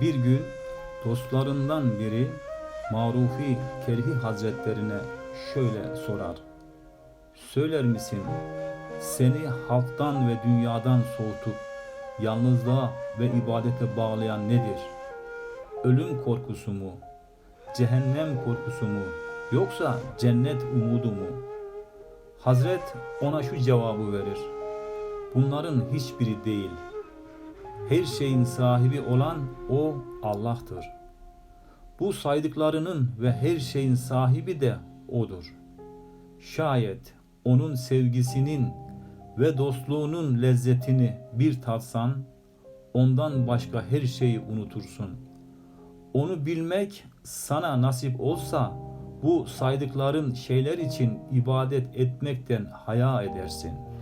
Bir gün dostlarından biri Marufi Kerhi Hazretlerine şöyle sorar. Söyler misin seni halktan ve dünyadan soğutup yalnızlığa ve ibadete bağlayan nedir? Ölüm korkusu mu? Cehennem korkusu mu? Yoksa cennet umudu mu? Hazret ona şu cevabı verir. Bunların hiçbiri değil. Her şeyin sahibi olan o Allah'tır. Bu saydıklarının ve her şeyin sahibi de odur. Şayet onun sevgisinin ve dostluğunun lezzetini bir tatsan, ondan başka her şeyi unutursun. Onu bilmek sana nasip olsa, bu saydıkların şeyler için ibadet etmekten haya edersin.''